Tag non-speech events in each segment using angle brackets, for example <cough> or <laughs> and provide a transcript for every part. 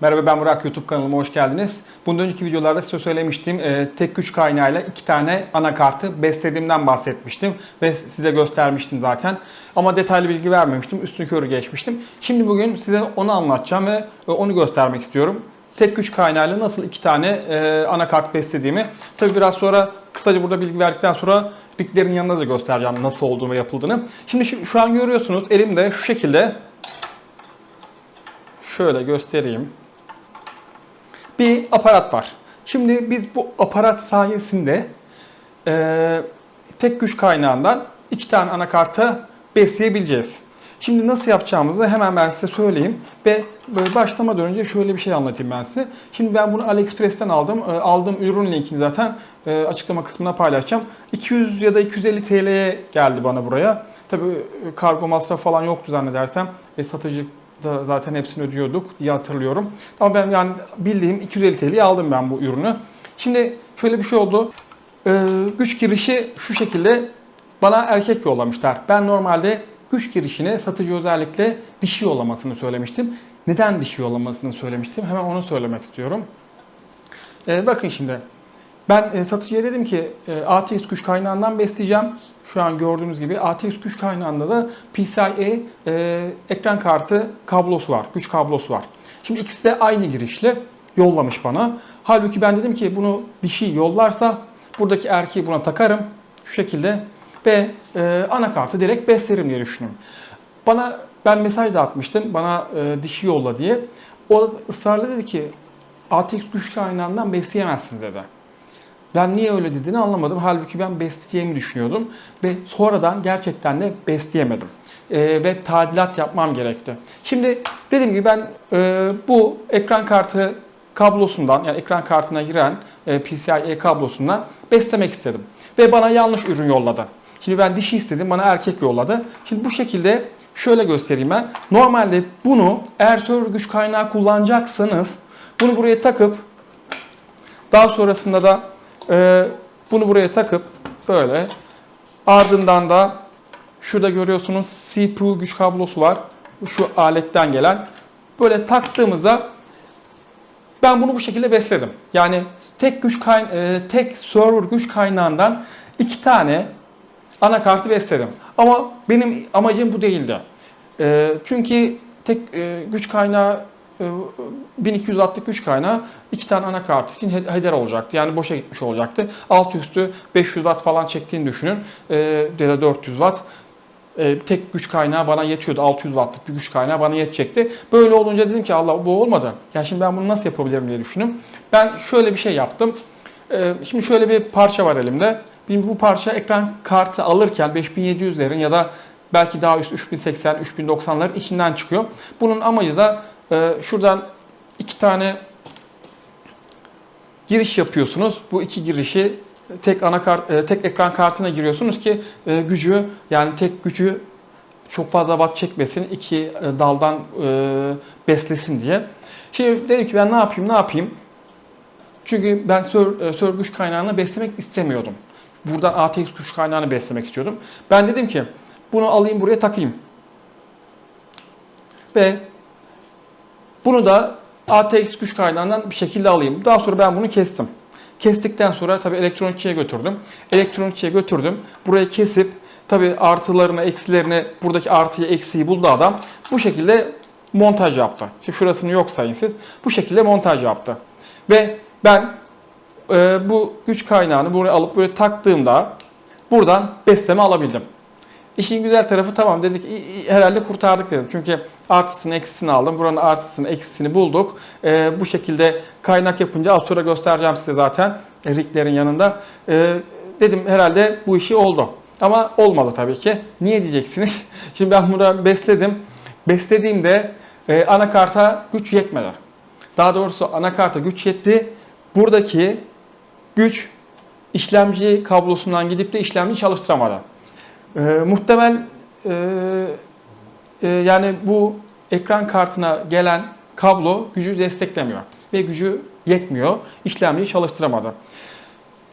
Merhaba ben Burak YouTube kanalıma hoş geldiniz. Bundan önceki videolarda size söylemiştim. e, tek güç kaynağıyla iki tane anakartı beslediğimden bahsetmiştim. Ve size göstermiştim zaten. Ama detaylı bilgi vermemiştim. Üstünü körü geçmiştim. Şimdi bugün size onu anlatacağım ve e, onu göstermek istiyorum. Tek güç kaynağıyla nasıl iki tane e, anakart beslediğimi. Tabi biraz sonra kısaca burada bilgi verdikten sonra piklerin yanında da göstereceğim nasıl olduğunu ve yapıldığını. Şimdi şu, şu an görüyorsunuz elimde şu şekilde şöyle göstereyim bir aparat var. Şimdi biz bu aparat sayesinde e, tek güç kaynağından iki tane anakartı besleyebileceğiz. Şimdi nasıl yapacağımızı hemen ben size söyleyeyim ve böyle başlamadan önce şöyle bir şey anlatayım ben size. Şimdi ben bunu AliExpress'ten aldım. E, aldığım ürün linkini zaten e, açıklama kısmına paylaşacağım. 200 ya da 250 TL'ye geldi bana buraya. Tabii e, kargo masrafı falan yoktu zannedersem. E, satıcı da zaten hepsini ödüyorduk diye hatırlıyorum. Ama ben yani bildiğim 250 TL'ye aldım ben bu ürünü. Şimdi şöyle bir şey oldu. Ee, güç girişi şu şekilde bana erkek yollamışlar. Ben normalde güç girişine satıcı özellikle dişi yollamasını söylemiştim. Neden dişi yollamasını söylemiştim? Hemen onu söylemek istiyorum. Ee, bakın şimdi. Ben e, satıcıya dedim ki e, ATX güç kaynağından besleyeceğim. Şu an gördüğünüz gibi ATX güç kaynağında da PCIe e, ekran kartı kablosu var. Güç kablosu var. Şimdi ikisi de aynı girişle yollamış bana. Halbuki ben dedim ki bunu dişi yollarsa buradaki erkeği buna takarım. Şu şekilde ve e, anakartı direkt beslerim diye düşündüm. Bana ben mesaj da atmıştım bana e, dişi yolla diye. O ısrarla dedi ki ATX güç kaynağından besleyemezsin dedi. Ben niye öyle dediğini anlamadım. Halbuki ben besleyeceğimi düşünüyordum. Ve sonradan gerçekten de besleyemedim. Ee, ve tadilat yapmam gerekti. Şimdi dediğim gibi ben e, bu ekran kartı kablosundan yani ekran kartına giren e, PCIe kablosundan beslemek istedim. Ve bana yanlış ürün yolladı. Şimdi ben dişi istedim bana erkek yolladı. Şimdi bu şekilde şöyle göstereyim ben. Normalde bunu eğer server güç kaynağı kullanacaksanız bunu buraya takıp daha sonrasında da ee, bunu buraya takıp böyle ardından da şurada görüyorsunuz CPU güç kablosu var. Şu aletten gelen. Böyle taktığımızda ben bunu bu şekilde besledim. Yani tek güç kayn e, tek server güç kaynağından iki tane anakartı besledim. Ama benim amacım bu değildi. E, çünkü tek e, güç kaynağı 1200 wattlık güç kaynağı iki tane anakart için heder olacaktı. Yani boşa gitmiş olacaktı. Alt üstü 500 watt falan çektiğini düşünün. Ee, ya da 400 watt. Ee, tek güç kaynağı bana yetiyordu. 600 wattlık bir güç kaynağı bana yetecekti. Böyle olunca dedim ki Allah bu olmadı. Ya şimdi ben bunu nasıl yapabilirim diye düşündüm. Ben şöyle bir şey yaptım. Ee, şimdi şöyle bir parça var elimde. Benim bu parça ekran kartı alırken 5700'lerin ya da belki daha üst 3080, 3090'ların içinden çıkıyor. Bunun amacı da ee, şuradan iki tane giriş yapıyorsunuz. Bu iki girişi tek anakart, e, tek ekran kartına giriyorsunuz ki e, gücü yani tek gücü çok fazla watt çekmesin, iki e, daldan beslesin diye. Şimdi dedim ki ben ne yapayım, ne yapayım? Çünkü ben sör, sör güç kaynağını beslemek istemiyordum. Buradan ATX güç kaynağını beslemek istiyordum. Ben dedim ki bunu alayım buraya takayım. Ve bunu da ATX güç kaynağından bir şekilde alayım. Daha sonra ben bunu kestim. Kestikten sonra tabii elektronikçiye götürdüm. Elektronikçiye götürdüm. Burayı kesip tabii artılarını, eksilerini, buradaki artıyı, eksiği buldu adam. Bu şekilde montaj yaptı. Şimdi şurasını yok sayın siz. Bu şekilde montaj yaptı. Ve ben e, bu güç kaynağını buraya alıp böyle taktığımda buradan besleme alabildim. İşin güzel tarafı tamam dedik herhalde kurtardık dedim. Çünkü artısını eksisini aldım. Buranın artısını eksisini bulduk. Ee, bu şekilde kaynak yapınca az sonra göstereceğim size zaten e, riglerin yanında. Ee, dedim herhalde bu işi oldu. Ama olmadı tabii ki. Niye diyeceksiniz? <laughs> Şimdi ben bunu besledim. Beslediğimde e, anakarta güç yetmedi. Daha doğrusu anakarta güç yetti. Buradaki güç işlemci kablosundan gidip de işlemci çalıştıramadı. E, muhtemel e, e, yani bu ekran kartına gelen kablo gücü desteklemiyor ve gücü yetmiyor. İşlemciyi çalıştıramadı.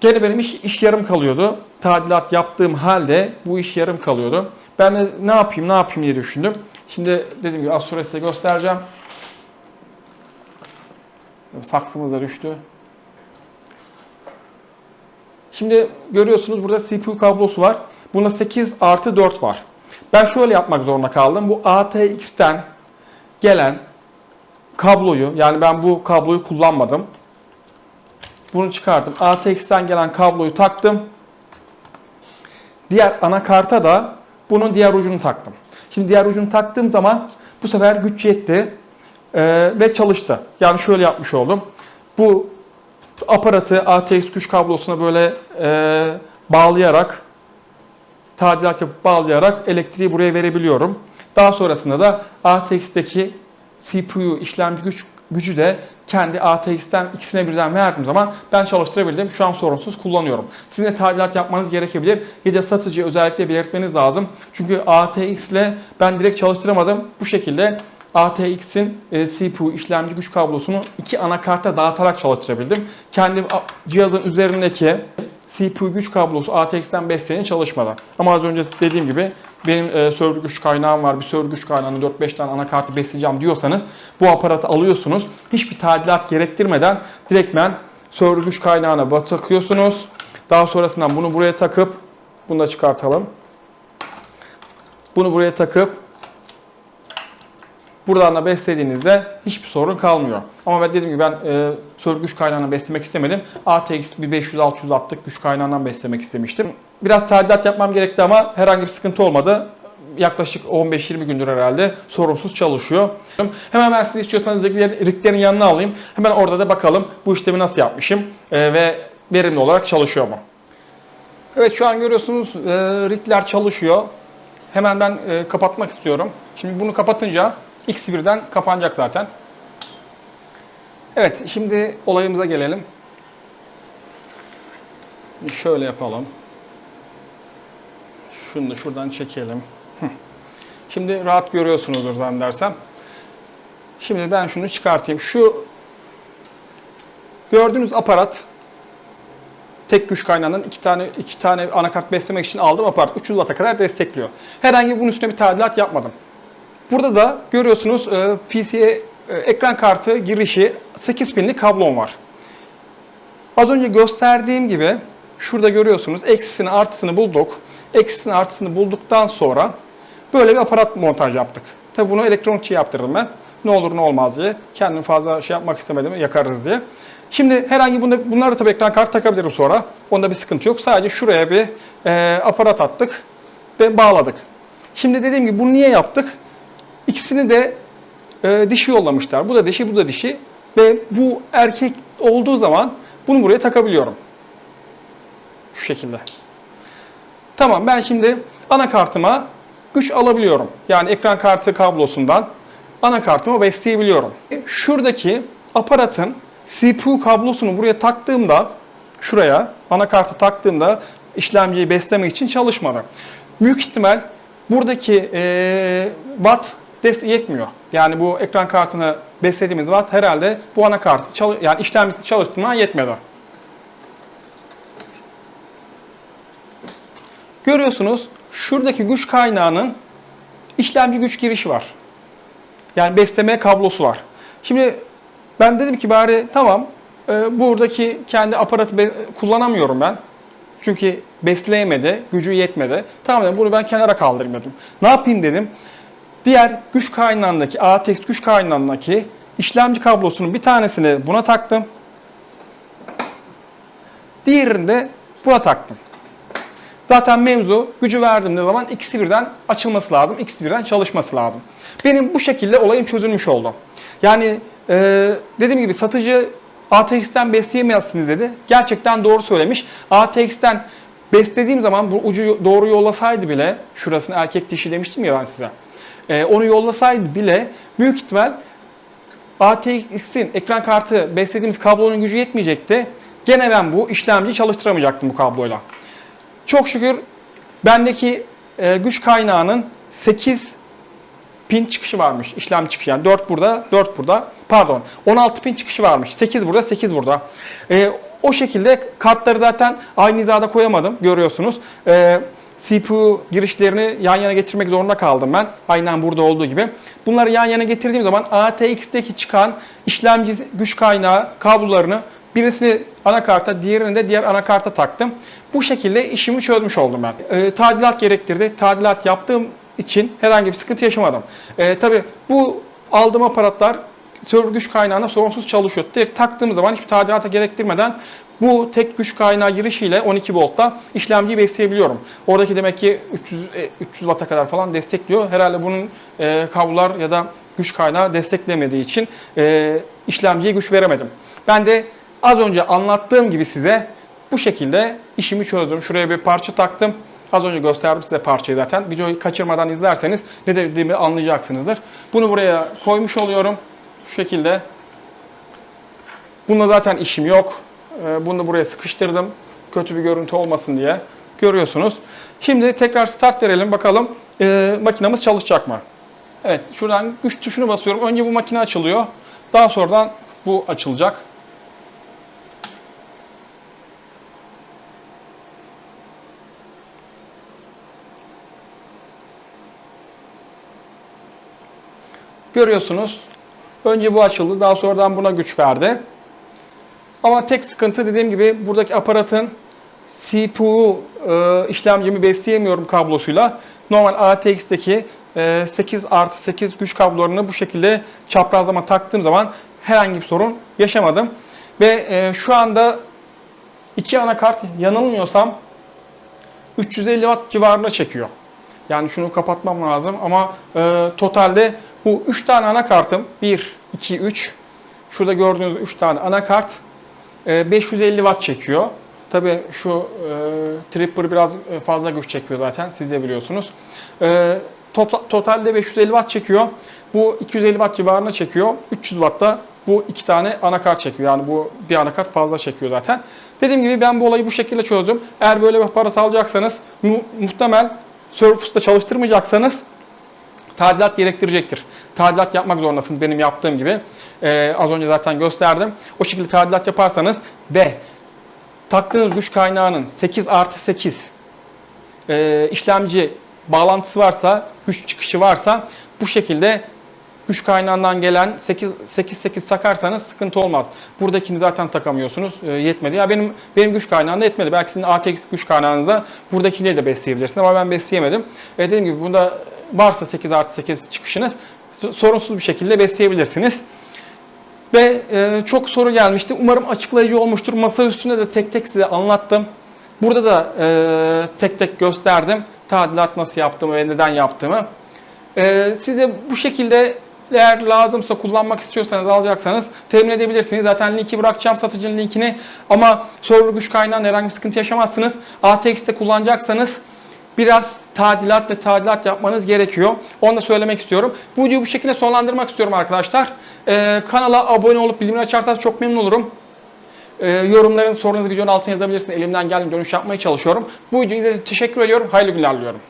Gene benim iş, iş yarım kalıyordu. Tadilat yaptığım halde bu iş yarım kalıyordu. Ben de ne yapayım ne yapayım diye düşündüm. Şimdi dediğim gibi az sonra size göstereceğim. Saksımız da düştü. Şimdi görüyorsunuz burada CPU kablosu var. Bunda 8 artı 4 var. Ben şöyle yapmak zorunda kaldım. Bu ATX'ten gelen kabloyu yani ben bu kabloyu kullanmadım. Bunu çıkardım. ATX'ten gelen kabloyu taktım. Diğer anakarta da bunun diğer ucunu taktım. Şimdi diğer ucunu taktığım zaman bu sefer güç yetti ee, ve çalıştı. Yani şöyle yapmış oldum. Bu aparatı ATX güç kablosuna böyle e, bağlayarak tadilat yapıp bağlayarak elektriği buraya verebiliyorum. Daha sonrasında da ATX'teki CPU işlemci güç gücü de kendi ATX'ten ikisine birden verdiğim zaman ben çalıştırabildim. Şu an sorunsuz kullanıyorum. Sizin de tadilat yapmanız gerekebilir. Ya da satıcı özellikle belirtmeniz lazım. Çünkü ATX ile ben direkt çalıştıramadım. Bu şekilde ATX'in e, CPU işlemci güç kablosunu iki anakarta dağıtarak çalıştırabildim. Kendi cihazın üzerindeki CPU güç kablosu ATX'ten besleyen çalışmadı. Ama az önce dediğim gibi benim e, server güç kaynağım var. Bir server güç kaynağını 4-5 tane anakartı besleyeceğim diyorsanız bu aparatı alıyorsunuz. Hiçbir tadilat gerektirmeden direktmen server güç kaynağına takıyorsunuz. Daha sonrasında bunu buraya takıp bunu da çıkartalım. Bunu buraya takıp buradan da beslediğinizde hiçbir sorun kalmıyor. Ama ben dediğim gibi ben e, server güç kaynağına beslemek istemedim. ATX bir 500-600 attık güç kaynağından beslemek istemiştim. Biraz tadilat yapmam gerekti ama herhangi bir sıkıntı olmadı. Yaklaşık 15-20 gündür herhalde sorunsuz çalışıyor. Hemen ben size istiyorsanız riglerin yanına alayım. Hemen orada da bakalım bu işlemi nasıl yapmışım e, ve verimli olarak çalışıyor mu? Evet şu an görüyorsunuz e, rigler çalışıyor. Hemen ben e, kapatmak istiyorum. Şimdi bunu kapatınca X birden kapanacak zaten. Evet şimdi olayımıza gelelim. Şöyle yapalım. Şunu da şuradan çekelim. Şimdi rahat görüyorsunuzdur zannedersem. Şimdi ben şunu çıkartayım. Şu gördüğünüz aparat tek güç kaynağından iki tane iki tane anakart beslemek için aldığım aparat 300 Watt'a kadar destekliyor. Herhangi bunun üstüne bir tadilat yapmadım. Burada da görüyorsunuz e, PC'ye e, ekran kartı girişi 8 pinli kablom var. Az önce gösterdiğim gibi şurada görüyorsunuz eksisini artısını bulduk. Eksisini artısını bulduktan sonra böyle bir aparat montaj yaptık. Tabi bunu elektronikçi yaptırdım ben. Ne olur ne olmaz diye. Kendim fazla şey yapmak istemedim yakarız diye. Şimdi herhangi bunda, bunları da tabii ekran kartı takabilirim sonra. Onda bir sıkıntı yok. Sadece şuraya bir e, aparat attık ve bağladık. Şimdi dediğim gibi bunu niye yaptık? İkisini de e, dişi yollamışlar. Bu da dişi, bu da dişi. Ve bu erkek olduğu zaman bunu buraya takabiliyorum. Şu şekilde. Tamam ben şimdi anakartıma güç alabiliyorum. Yani ekran kartı kablosundan anakartıma besleyebiliyorum. Şuradaki aparatın CPU kablosunu buraya taktığımda şuraya anakartı taktığımda işlemciyi beslemek için çalışmadı. Büyük ihtimal buradaki e, watt yetmiyor. Yani bu ekran kartını beslediğimiz watt herhalde bu anakartı çalı yani işlemcisini çalıştırmaya yetmedi. Görüyorsunuz şuradaki güç kaynağının işlemci güç girişi var. Yani besleme kablosu var. Şimdi ben dedim ki bari tamam e, buradaki kendi aparatı kullanamıyorum ben. Çünkü besleyemedi, gücü yetmedi. Tamam dedim bunu ben kenara kaldırayım dedim. Ne yapayım dedim. Diğer güç kaynağındaki, ATX güç kaynağındaki işlemci kablosunun bir tanesini buna taktım. Diğerini de buna taktım. Zaten mevzu gücü verdiğim zaman ikisi birden açılması lazım, ikisi birden çalışması lazım. Benim bu şekilde olayım çözülmüş oldu. Yani e, dediğim gibi satıcı ATX'ten besleyemezsiniz dedi. Gerçekten doğru söylemiş. ATX'ten beslediğim zaman bu ucu doğru yollasaydı bile, şurasını erkek dişi demiştim ya ben size. E, onu yollasaydı bile büyük ihtimal ATX'in ekran kartı beslediğimiz kablonun gücü yetmeyecekti. Gene ben bu işlemciyi çalıştıramayacaktım bu kabloyla. Çok şükür bendeki e, güç kaynağının 8 pin çıkışı varmış. işlem çıkışı yani 4 burada, 4 burada. Pardon 16 pin çıkışı varmış. 8 burada, 8 burada. E, o şekilde kartları zaten aynı hizada koyamadım görüyorsunuz. E, CPU girişlerini yan yana getirmek zorunda kaldım ben. Aynen burada olduğu gibi. Bunları yan yana getirdiğim zaman ATX'teki çıkan işlemci güç kaynağı kablolarını birisini anakarta, diğerini de diğer anakarta taktım. Bu şekilde işimi çözmüş oldum ben. Ee, tadilat gerektirdi. Tadilat yaptığım için herhangi bir sıkıntı yaşamadım. Ee, tabii bu aldığım aparatlar server güç kaynağına sorunsuz çalışıyor. Direkt taktığımız zaman hiçbir tadilata gerektirmeden bu tek güç kaynağı girişiyle 12 voltta işlemciyi besleyebiliyorum. Oradaki demek ki 300 e, 300 watt'a kadar falan destekliyor. Herhalde bunun e, kablolar ya da güç kaynağı desteklemediği için e, işlemciye güç veremedim. Ben de az önce anlattığım gibi size bu şekilde işimi çözdüm. Şuraya bir parça taktım. Az önce gösterdim size parçayı zaten. Videoyu kaçırmadan izlerseniz ne dediğimi anlayacaksınızdır. Bunu buraya koymuş oluyorum. Şu şekilde. Bununla zaten işim yok. Ee, Bunu buraya sıkıştırdım. Kötü bir görüntü olmasın diye. Görüyorsunuz. Şimdi tekrar start verelim bakalım e, makinamız çalışacak mı? Evet şuradan güç tuşunu basıyorum. Önce bu makine açılıyor. Daha sonradan bu açılacak. Görüyorsunuz. Önce bu açıldı. Daha sonradan buna güç verdi. Ama tek sıkıntı dediğim gibi buradaki aparatın CPU e, işlemcimi besleyemiyorum kablosuyla. Normal ATX'teki e, 8 artı 8 güç kablolarını bu şekilde çaprazlama taktığım zaman herhangi bir sorun yaşamadım. Ve e, şu anda iki anakart yanılmıyorsam 350 watt civarında çekiyor. Yani şunu kapatmam lazım ama e, totalde bu 3 tane anakartım 1, 2, 3 şurada gördüğünüz 3 tane anakart 550 watt çekiyor. Tabi şu e, Tripper biraz e, fazla güç çekiyor zaten siz de biliyorsunuz. E, to- totalde 550 watt çekiyor. Bu 250 watt civarında çekiyor. 300 watt da bu iki tane anakart çekiyor. Yani bu bir anakart fazla çekiyor zaten. Dediğim gibi ben bu olayı bu şekilde çözdüm. Eğer böyle bir aparat alacaksanız mu- muhtemel Surface'da çalıştırmayacaksanız tadilat gerektirecektir. Tadilat yapmak zorundasınız benim yaptığım gibi. Ee, az önce zaten gösterdim. O şekilde tadilat yaparsanız ve taktığınız güç kaynağının 8 artı 8 e, işlemci bağlantısı varsa, güç çıkışı varsa bu şekilde güç kaynağından gelen 8 8 8 takarsanız sıkıntı olmaz. Buradakini zaten takamıyorsunuz. e, yetmedi. Ya benim benim güç kaynağında yetmedi. Belki sizin ATX güç kaynağınızda buradakileri de besleyebilirsiniz ama ben besleyemedim. E, dediğim gibi bunda varsa 8 artı 8 çıkışınız sorunsuz bir şekilde besleyebilirsiniz. Ve e, çok soru gelmişti. Umarım açıklayıcı olmuştur. Masa üstünde de tek tek size anlattım. Burada da e, tek tek gösterdim. Tadilat nasıl yaptığımı ve neden yaptığımı. E, size bu şekilde eğer lazımsa kullanmak istiyorsanız alacaksanız temin edebilirsiniz. Zaten linki bırakacağım satıcının linkini. Ama server güç kaynağında herhangi bir sıkıntı yaşamazsınız. ATX'te kullanacaksanız biraz tadilat ve tadilat yapmanız gerekiyor. Onu da söylemek istiyorum. Bu videoyu bu şekilde sonlandırmak istiyorum arkadaşlar. Ee, kanala abone olup bildirimleri açarsanız çok memnun olurum. Ee, yorumların sorunuzu videonun altına yazabilirsiniz. Elimden geldiğince dönüş yapmaya çalışıyorum. Bu videoyu teşekkür ediyorum. Hayırlı günler diliyorum.